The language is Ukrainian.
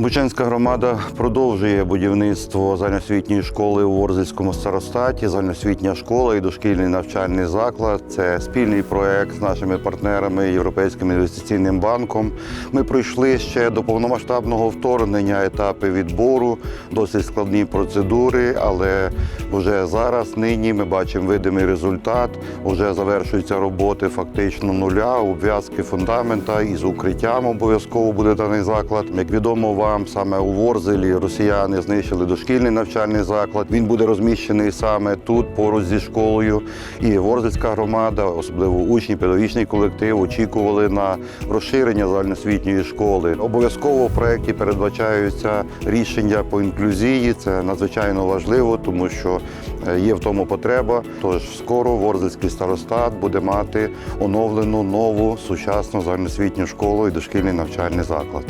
Бучанська громада продовжує будівництво загальноосвітньої школи у Ворзельському старостаті. Загальноосвітня школа і дошкільний навчальний заклад. Це спільний проект з нашими партнерами Європейським інвестиційним банком. Ми пройшли ще до повномасштабного вторгнення етапи відбору, досить складні процедури, але вже зараз, нині, ми бачимо видимий результат. Вже завершуються роботи фактично нуля, обв'язки фундамента і з укриттям обов'язково буде даний заклад. Як відомо вам, саме у Ворзелі росіяни знищили дошкільний навчальний заклад. Він буде розміщений саме тут, поруч зі школою. І Ворзельська громада, особливо учні, педагогічний колектив, очікували на розширення загальноосвітньої школи. Обов'язково в проєкті передбачаються рішення по інклюзії. Це надзвичайно важливо, тому що е, є в тому потреба. Тож скоро Ворзельський старостат буде мати оновлену нову сучасну загальноосвітню школу і дошкільний навчальний заклад.